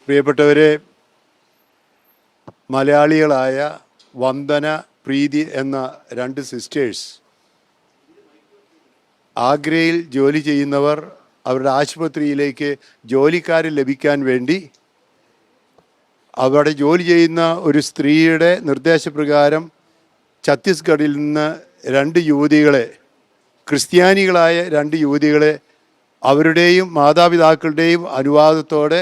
പ്രിയപ്പെട്ടവരെ മലയാളികളായ വന്ദന പ്രീതി എന്ന രണ്ട് സിസ്റ്റേഴ്സ് ആഗ്രയിൽ ജോലി ചെയ്യുന്നവർ അവരുടെ ആശുപത്രിയിലേക്ക് ജോലിക്കാരെ ലഭിക്കാൻ വേണ്ടി അവിടെ ജോലി ചെയ്യുന്ന ഒരു സ്ത്രീയുടെ നിർദ്ദേശപ്രകാരം ഛത്തീസ്ഗഡിൽ നിന്ന് രണ്ട് യുവതികളെ ക്രിസ്ത്യാനികളായ രണ്ട് യുവതികളെ അവരുടെയും മാതാപിതാക്കളുടെയും അനുവാദത്തോടെ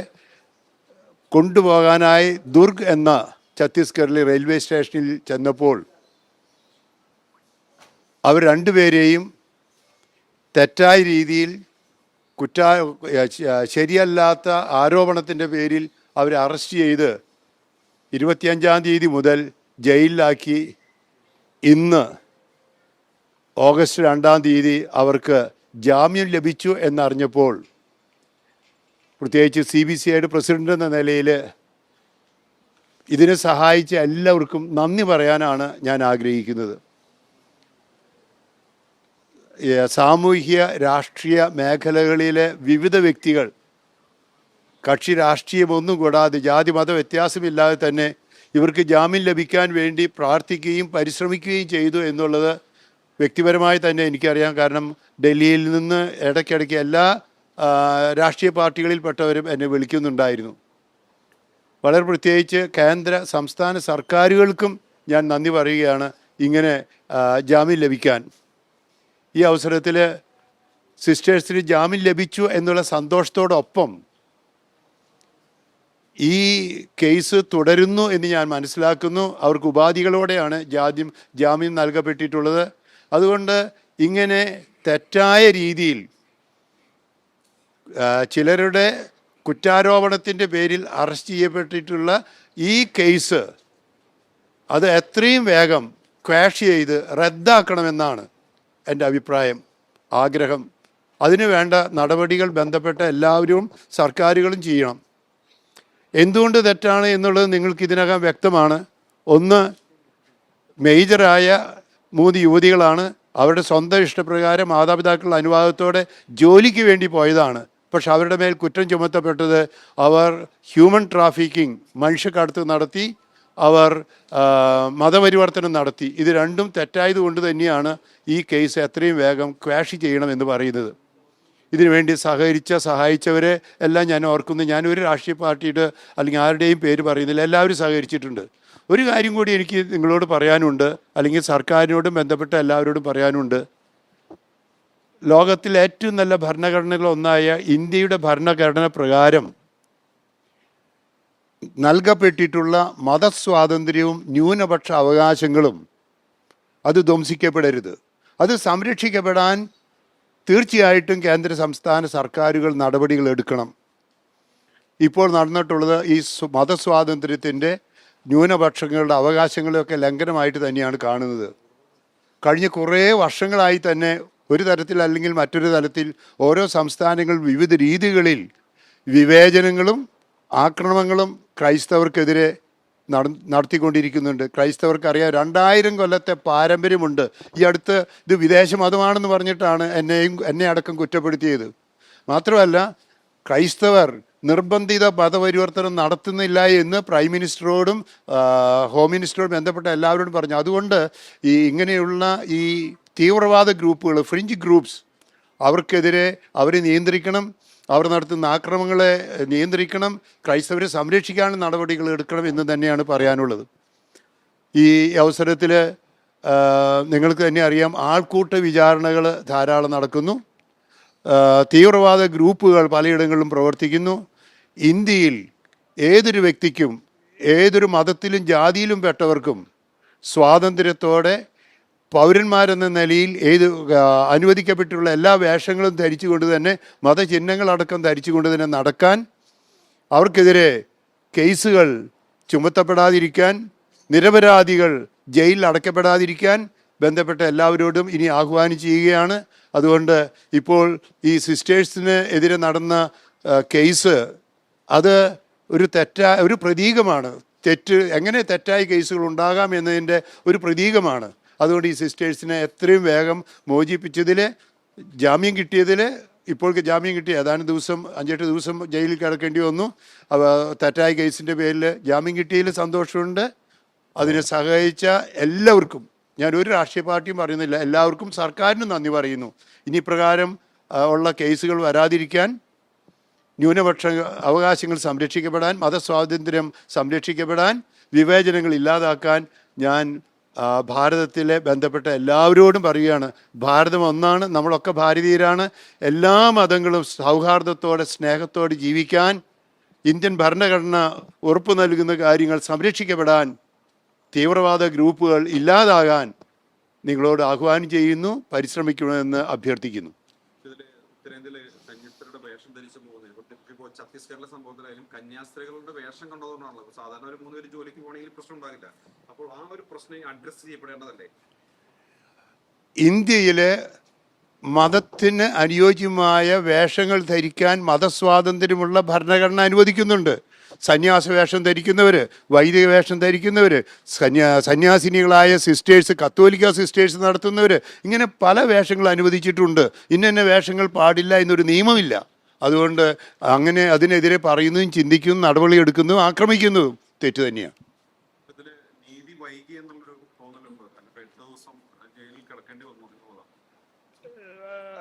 കൊണ്ടുപോകാനായി ദുർഗ് എന്ന ഛത്തീസ്ഗഡിലെ റെയിൽവേ സ്റ്റേഷനിൽ ചെന്നപ്പോൾ അവർ രണ്ടുപേരെയും തെറ്റായ രീതിയിൽ കുറ്റ ശരിയല്ലാത്ത ആരോപണത്തിന്റെ പേരിൽ അവരെ അറസ്റ്റ് ചെയ്ത് ഇരുപത്തിയഞ്ചാം തീയതി മുതൽ ജയിലിലാക്കി. ഇന്ന് ഓഗസ്റ്റ് രണ്ടാം തീയതി അവർക്ക് ജാമ്യം ലഭിച്ചു എന്നറിഞ്ഞപ്പോൾ പ്രത്യേകിച്ച് സി ബി സി ഐയുടെ പ്രസിഡന്റ് എന്ന നിലയിൽ ഇതിനെ സഹായിച്ച എല്ലാവർക്കും നന്ദി പറയാനാണ് ഞാൻ ആഗ്രഹിക്കുന്നത്. സാമൂഹ്യ രാഷ്ട്രീയ മേഖലകളിലെ വിവിധ വ്യക്തികൾ കക്ഷി രാഷ്ട്രീയമൊന്നും കൂടാതെ ജാതി മത വ്യത്യാസമില്ലാതെ തന്നെ ഇവർക്ക് ജാമ്യം ലഭിക്കാൻ വേണ്ടി പ്രാർത്ഥിക്കുകയും പരിശ്രമിക്കുകയും ചെയ്തു എന്നുള്ളത് വ്യക്തിപരമായി തന്നെ എനിക്കറിയാം. കാരണം ഡൽഹിയിൽ നിന്ന് ഇടയ്ക്കിടയ്ക്ക് എല്ലാ രാഷ്ട്രീയ പാർട്ടികളിൽപ്പെട്ടവരും എന്നെ വിളിക്കുന്നുണ്ടായിരുന്നു. വളരെ പ്രത്യേകിച്ച് കേന്ദ്ര സംസ്ഥാന സർക്കാരുകൾക്കും ഞാൻ നന്ദി പറയുകയാണ് ഇങ്ങനെ ജാമ്യം ലഭിക്കാൻ. ഈ അവസരത്തിൽ സിസ്റ്റേഴ്സിന് ജാമ്യം ലഭിച്ചു എന്നുള്ള സന്തോഷത്തോടൊപ്പം ഈ കേസ് തുടരുന്നു എന്ന് ഞാൻ മനസ്സിലാക്കുന്നു. അവർക്ക് ഉപാധികളോടെയാണ് ജാദ്യം ജാമ്യം നൽകപ്പെട്ടിട്ടുള്ളത്. അതുകൊണ്ട് ഇങ്ങനെ തെറ്റായ രീതിയിൽ ചിലരുടെ കുറ്റാരോപണത്തിന്റെ പേരിൽ അറസ്റ്റ് ചെയ്യപ്പെട്ടിട്ടുള്ള ഈ കേസ് അത് എത്രയും വേഗം ക്വാഷ് ചെയ്ത് റദ്ദാക്കണമെന്നാണ് എന്റെ അഭിപ്രായം ആഗ്രഹം. അതിനു വേണ്ട നടപടികൾ ബന്ധപ്പെട്ട എല്ലാവരും സർക്കാരുകളും ചെയ്യണം. എന്തുകൊണ്ട് തെറ്റാണ് എന്നുള്ളത് നിങ്ങൾക്ക് ഇതിനകം വ്യക്തമാണ്. ഒന്ന് മേജറായ മൂന്ന് യുവതികളാണ് അവരുടെ സ്വന്തം ഇഷ്ടപ്രകാരം മാതാപിതാക്കളുടെ അനുവാദത്തോടെ ജോലിക്ക് വേണ്ടി പോയതാണ്. പക്ഷെ അവരുടെ മേൽ കുറ്റം ചുമത്തപ്പെട്ടത് അവർ ഹ്യൂമൻ ട്രാഫിക്കിംഗ് മനുഷ്യക്കടത്ത് നടത്തി അവർ മതപരിവർത്തനം നടത്തി. ഇത് രണ്ടും തെറ്റായത് കൊണ്ട് തന്നെയാണ് ഈ കേസ് എത്രയും വേഗം ക്വാഷ് ചെയ്യണമെന്ന് പറയുന്നത്. ഇതിനുവേണ്ടി സഹകരിച്ച സഹായിച്ചവരെ എല്ലാം ഞാൻ ഓർക്കുന്നു. ഞാൻ ഒരു രാഷ്ട്രീയ പാർട്ടിയുടെ അല്ലെങ്കിൽ ആരുടെയും പേര് പറയുന്നില്ല. എല്ലാവരും സഹകരിച്ചിട്ടുണ്ട്. ഒരു കാര്യം കൂടി എനിക്ക് നിങ്ങളോട് പറയാനുണ്ട്. അല്ലെങ്കിൽ സർക്കാരിനോടും ബന്ധപ്പെട്ട എല്ലാവരോടും പറയാനുണ്ട്. ലോകത്തിലെ ഏറ്റവും നല്ല ഭരണഘടനകൾ ഒന്നായ ഇന്ത്യയുടെ ഭരണഘടന പ്രകാരം നൽകപ്പെട്ടിട്ടുള്ള മതസ്വാതന്ത്ര്യവും ന്യൂനപക്ഷ അവകാശങ്ങളും അത് ധ്വംസിക്കപ്പെടരുത്. അത് സംരക്ഷിക്കപ്പെടാൻ തീർച്ചയായിട്ടും കേന്ദ്ര സംസ്ഥാന സർക്കാരുകൾ നടപടികൾ എടുക്കണം. ഇപ്പോൾ നടന്നിട്ടുള്ളത് ഈ സ്വ- മതസ്വാതന്ത്ര്യത്തിന്റെ ന്യൂനപക്ഷങ്ങളുടെ അവകാശങ്ങളെയൊക്കെ ലംഘനമായിട്ട് തന്നെയാണ് കാണുന്നത്. കഴിഞ്ഞ കുറേ വർഷങ്ങളായി തന്നെ ഒരു തരത്തിൽ അല്ലെങ്കിൽ മറ്റൊരു തരത്തിൽ ഓരോ സംസ്ഥാനങ്ങൾ വിവിധ രീതികളിൽ വിവേചനങ്ങളും ആക്രമണങ്ങളും ക്രൈസ്തവർക്കെതിരെ നട നടത്തിക്കൊണ്ടിരിക്കുന്നുണ്ട്. ക്രൈസ്തവർക്കറിയാം രണ്ടായിരം കൊല്ലത്തെ പാരമ്പര്യമുണ്ട്. ഈ അടുത്ത് ഇത് വിദേശ മതമാണെന്ന് പറഞ്ഞിട്ടാണ് എന്നെയും എന്നെ അടക്കം കുറ്റപ്പെടുത്തിയത്. മാത്രമല്ല ക്രൈസ്തവർ നിർബന്ധിത മതപരിവർത്തനം നടത്തുന്നില്ല എന്ന് പ്രൈം മിനിസ്റ്ററോടും ഹോം മിനിസ്റ്ററോടും ബന്ധപ്പെട്ട എല്ലാവരോടും പറഞ്ഞു. അതുകൊണ്ട് ഈ ഇങ്ങനെയുള്ള ഈ തീവ്രവാദ ഗ്രൂപ്പുകൾ ഫ്രിഞ്ച് ഗ്രൂപ്പ്സ് അവർക്കെതിരെ അവരെ നിയന്ത്രിക്കണം അവർ നടത്തുന്ന ആക്രമങ്ങളെ നിയന്ത്രിക്കണം ക്രൈസ്തവരെ സംരക്ഷിക്കാനുള്ള നടപടികൾ എടുക്കണം എന്ന് തന്നെയാണ് പറയാനുള്ളത്. ഈ അവസരത്തിൽ നിങ്ങൾക്ക് തന്നെ അറിയാം ആൾക്കൂട്ട വിചാരണകൾ ധാരാളം നടക്കുന്നു. തീവ്രവാദ ഗ്രൂപ്പുകൾ പലയിടങ്ങളിലും പ്രവർത്തിക്കുന്നു. ഇന്ത്യയിൽ ഏതൊരു വ്യക്തിക്കും ഏതൊരു മതത്തിലും ജാതിയിലും പെട്ടവർക്കും സ്വാതന്ത്ര്യത്തോടെ പൗരന്മാരെന്ന നിലയിൽ ഏത് അനുവദിക്കപ്പെട്ടിട്ടുള്ള എല്ലാ വേഷങ്ങളും ധരിച്ചുകൊണ്ട് തന്നെ മതചിഹ്നങ്ങളടക്കം ധരിച്ചുകൊണ്ട് തന്നെ നടക്കാൻ അവർക്കെതിരെ കേസുകൾ ചുമത്തപ്പെടാതിരിക്കാൻ നിരപരാധികൾ ജയിലിൽ അടയ്ക്കപ്പെടാതിരിക്കാൻ ബന്ധപ്പെട്ട എല്ലാവരോടും ഇനി ആഹ്വാനം ചെയ്യുകയാണ്. അതുകൊണ്ട് ഇപ്പോൾ ഈ സിസ്റ്റേഴ്സിന് എതിരെ നടന്ന കേസ് അത് ഒരു തെറ്റാ ഒരു പ്രതീകമാണ്. തെറ്റ് എങ്ങനെ തെറ്റായ കേസുകൾ ഉണ്ടാകാം എന്നതിന്റെ ഒരു പ്രതീകമാണ്. അതുകൊണ്ട് ഈ സിസ്റ്റേഴ്സിനെ എത്രയും വേഗം മോചിപ്പിച്ചതിൽ ജാമ്യം കിട്ടിയതിൽ ഇപ്പോൾ ജാമ്യം കിട്ടി. ഏതാനും ദിവസം അഞ്ചെട്ട് ദിവസം ജയിലിൽ കിടക്കേണ്ടി വന്നു. തെറ്റായ കേസിന്റെ പേരിൽ ജാമ്യം കിട്ടിയതിൽ സന്തോഷമുണ്ട്. അതിനെ സഹായിച്ച എല്ലാവർക്കും ഞാൻ ഒരു രാഷ്ട്രീയ പാർട്ടിയും പറയുന്നില്ല എല്ലാവർക്കും സർക്കാരിനും നന്ദി പറയുന്നു. ഇനി പ്രകാരം ഉള്ള കേസുകൾ വരാതിരിക്കാൻ ന്യൂനപക്ഷ അവകാശങ്ങൾ സംരക്ഷിക്കപ്പെടാൻ മതസ്വാതന്ത്ര്യം സംരക്ഷിക്കപ്പെടാൻ വിവേചനങ്ങൾ ഇല്ലാതാക്കാൻ ഞാൻ ഭാരതത്തിലെ ബന്ധപ്പെട്ട എല്ലാവരോടും പറയുകയാണ് ഭാരതം ഒന്നാണ് നമ്മളൊക്കെ ഭാരതീയരാണ്. എല്ലാ മതങ്ങളും സൗഹാർദ്ദത്തോടെ സ്നേഹത്തോടെ ജീവിക്കാൻ ഇന്ത്യൻ ഭരണഘടന ഉറപ്പു നൽകുന്ന കാര്യങ്ങൾ സംരക്ഷിക്കപ്പെടാൻ തീവ്രവാദ ഗ്രൂപ്പുകൾ ഇല്ലാതാകാൻ നിങ്ങളോട് ആഹ്വാനം ചെയ്യുന്നു പരിശ്രമിക്കണമെന്ന് അഭ്യർത്ഥിക്കുന്നു. ഛത്തീസ്ഗഡിലെ സംഭവത്തിലായാലും കന്യാസ്ത്രീകളുടെ വേഷം കണ്ടതുകൊണ്ടാണല്ലോ. സാധാരണ ഒരു മൂന്ന് പേര് ജോലിക്ക് പോകണമെങ്കിൽ പ്രശ്നം ഉണ്ടാകില്ല. അപ്പോൾ ആ ഒരു പ്രശ്നം അഡ്രസ് ചെയ്യപ്പെടേണ്ടതല്ലേ? ഇന്ത്യയിലെ മതത്തിന് അനുയോജ്യമായ വേഷങ്ങൾ ധരിക്കാൻ മതസ്വാതന്ത്ര്യമുള്ള ഭരണഘടന അനുവദിക്കുന്നുണ്ട്. സന്യാസ വേഷം ധരിക്കുന്നവർ വൈദിക വേഷം ധരിക്കുന്നവർ സന്യാ സന്യാസിനികളായ സിസ്റ്റേഴ്സ് കത്തോലിക്ക സിസ്റ്റേഴ്സ് നടത്തുന്നവർ ഇങ്ങനെ പല വേഷങ്ങൾ അനുവദിച്ചിട്ടുണ്ട്. ഇന്ന വേഷങ്ങൾ പാടില്ല എന്നൊരു നിയമമില്ല. അതുകൊണ്ട് അങ്ങനെ അതിനെതിരെ പറയുന്നതും ചിന്തിക്കുന്നതും നടപടി എടുക്കുന്നതും ആക്രമിക്കുന്നതും തെറ്റ് തന്നെയാണ്.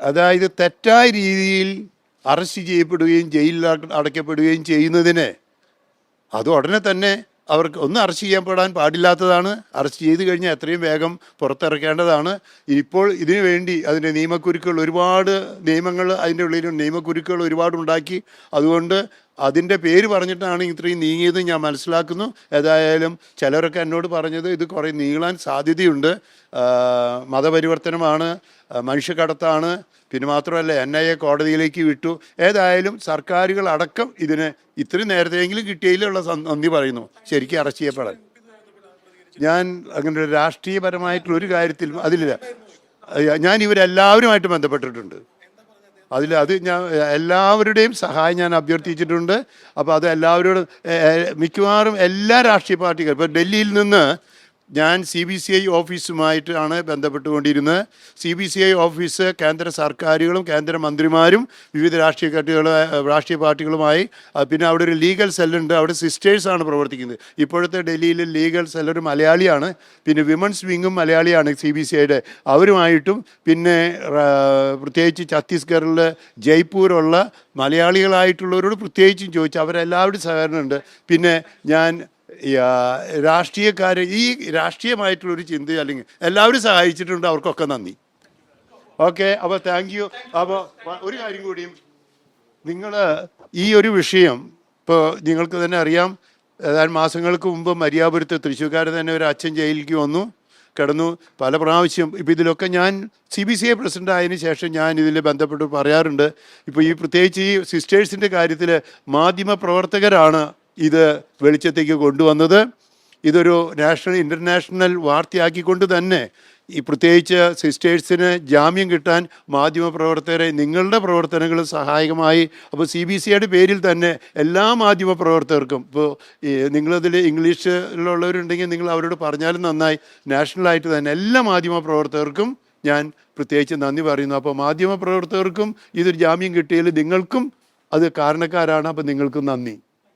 അതായത് തെറ്റായ രീതിയിൽ അറസ്റ്റ് ചെയ്യപ്പെടുകയും ജയിലിൽ അട- അടയ്ക്കപ്പെടുകയും ചെയ്യുന്നതിന് അത് ഉടനെ തന്നെ അവർക്ക് ഒന്ന് അറസ്റ്റ് ചെയ്യപ്പെടാൻ പാടില്ലാത്തതാണ്. അറസ്റ്റ് ചെയ്ത് കഴിഞ്ഞാൽ എത്രയും വേഗം പുറത്തിറക്കേണ്ടതാണ്. ഇപ്പോൾ ഇതിനു വേണ്ടി അതിന്റെ നിയമക്കുരുക്കുകൾ ഒരുപാട് നിയമങ്ങൾ അതിന്റെ ഉള്ളിൽ നിയമക്കുരുക്കുകൾ ഒരുപാട് ഉണ്ടാക്കി അതുകൊണ്ട് അതിന്റെ പേര് പറഞ്ഞിട്ടാണ് ഇത്രയും നീങ്ങിയത് ഞാൻ മനസ്സിലാക്കുന്നു. ഏതായാലും ചിലരൊക്കെ എന്നോട് പറഞ്ഞത് ഇത് കുറേ നീളാൻ സാധ്യതയുണ്ട്. മതപരിവർത്തനമാണ് മനുഷ്യക്കടത്താണ്. പിന്നെ മാത്രമല്ല എൻ ഐ എ കോടതിയിലേക്ക് വിട്ടു. ഏതായാലും സർക്കാരുകൾ അടക്കം ഇതിന് ഇത്രയും നേരത്തെയെങ്കിലും കിട്ടിയതിലുള്ള നന്ദി പറയുന്നു. ശരിക്കും അറസ്റ്റ് ചെയ്യപ്പെടാൻ. ഞാൻ അങ്ങനെ രാഷ്ട്രീയപരമായിട്ടുള്ള ഒരു കാര്യത്തിലും അതിലില്ല. ഞാൻ ഇവരെല്ലാവരുമായിട്ട് ബന്ധപ്പെട്ടിട്ടുണ്ട്. അതിൽ അത് ഞാൻ എല്ലാവരുടെയും സഹായം ഞാൻ അഭ്യർത്ഥിച്ചിട്ടുണ്ട്. അപ്പോൾ അത് എല്ലാവരോടും മിക്കവാറും എല്ലാ രാഷ്ട്രീയ പാർട്ടികളും ഇപ്പോൾ ഡൽഹിയിൽ നിന്ന് ഞാൻ സി ബി സി ഐ ഓഫീസുമായിട്ടാണ് ബന്ധപ്പെട്ടുകൊണ്ടിരുന്നത്. C B C I office കേന്ദ്ര സർക്കാരുകളും കേന്ദ്ര മന്ത്രിമാരും വിവിധ രാഷ്ട്രീയ കക്ഷികൾ രാഷ്ട്രീയ പാർട്ടികളുമായി പിന്നെ അവിടെ ഒരു ലീഗൽ സെല്ലുണ്ട്. അവിടെ സിസ്റ്റേഴ്സാണ് പ്രവർത്തിക്കുന്നത്. ഇപ്പോഴത്തെ ഡൽഹിയിലെ ലീഗൽ സെല്ലൊരു മലയാളിയാണ്. പിന്നെ വിമൻസ് വിങ്ങും മലയാളിയാണ് സി ബി സി ഐയുടെ അവരുമായിട്ടും പിന്നെ പ്രത്യേകിച്ച് ഛത്തീസ്ഗഡിൽ ജയ്പൂരുള്ള മലയാളികളായിട്ടുള്ളവരോട് പ്രത്യേകിച്ചും ചോദിച്ചു അവരെല്ലാവരുടെയും സഹകരണമുണ്ട്. പിന്നെ ഞാൻ രാഷ്ട്രീയക്കാരെ ഈ രാഷ്ട്രീയമായിട്ടുള്ളൊരു ചിന്ത അല്ലെങ്കിൽ എല്ലാവരും സഹായിച്ചിട്ടുണ്ട് അവർക്കൊക്കെ നന്ദി. ഓക്കെ അപ്പോൾ താങ്ക് യു അപ്പോൾ ഒരു കാര്യം കൂടിയും നിങ്ങൾ ഈ ഒരു വിഷയം ഇപ്പോൾ നിങ്ങൾക്ക് തന്നെ അറിയാം ഏതാനും മാസങ്ങൾക്ക് മുമ്പ് മര്യാപുരത്ത് തൃശ്ശൂർക്കാർ തന്നെ ഒരു അച്ഛൻ ജയിലിലേക്ക് വന്നു കിടന്നു. പല പ്രാവശ്യം ഇപ്പോൾ ഇതിലൊക്കെ ഞാൻ C B C I president ആയതിനു ശേഷം ഞാൻ ഇതിൽ ബന്ധപ്പെട്ട് പറയാറുണ്ട്. ഇപ്പോൾ ഈ പ്രത്യേകിച്ച് ഈ സിസ്റ്റേഴ്സിന്റെ കാര്യത്തിൽ മാധ്യമ പ്രവർത്തകരാണ് ഇത് വെളിച്ചത്തേക്ക് കൊണ്ടുവന്നത്. ഇതൊരു നാഷണൽ ഇന്റർനാഷണൽ വാർത്തയാക്കിക്കൊണ്ട് തന്നെ ഈ പ്രത്യേകിച്ച് സിസ്റ്റേഴ്സിന് ജാമ്യം കിട്ടാൻ മാധ്യമപ്രവർത്തകരെ നിങ്ങളുടെ പ്രവർത്തനങ്ങൾ സഹായകമായി. അപ്പോൾ സി ബി സിയുടെ പേരിൽ തന്നെ എല്ലാ മാധ്യമപ്രവർത്തകർക്കും ഇപ്പോൾ നിങ്ങളതിൽ ഇംഗ്ലീഷിലുള്ളവരുണ്ടെങ്കിൽ നിങ്ങൾ അവരോട് പറഞ്ഞാലും നന്നായി. നാഷണലായിട്ട് തന്നെ എല്ലാ മാധ്യമപ്രവർത്തകർക്കും ഞാൻ പ്രത്യേകിച്ച് നന്ദി പറയുന്നു. അപ്പോൾ മാധ്യമപ്രവർത്തകർക്കും ഇതൊരു ജാമ്യം കിട്ടിയതിൽ നിങ്ങൾക്കും അത് കാരണക്കാരാണ്. അപ്പോൾ നിങ്ങൾക്കും നന്ദി.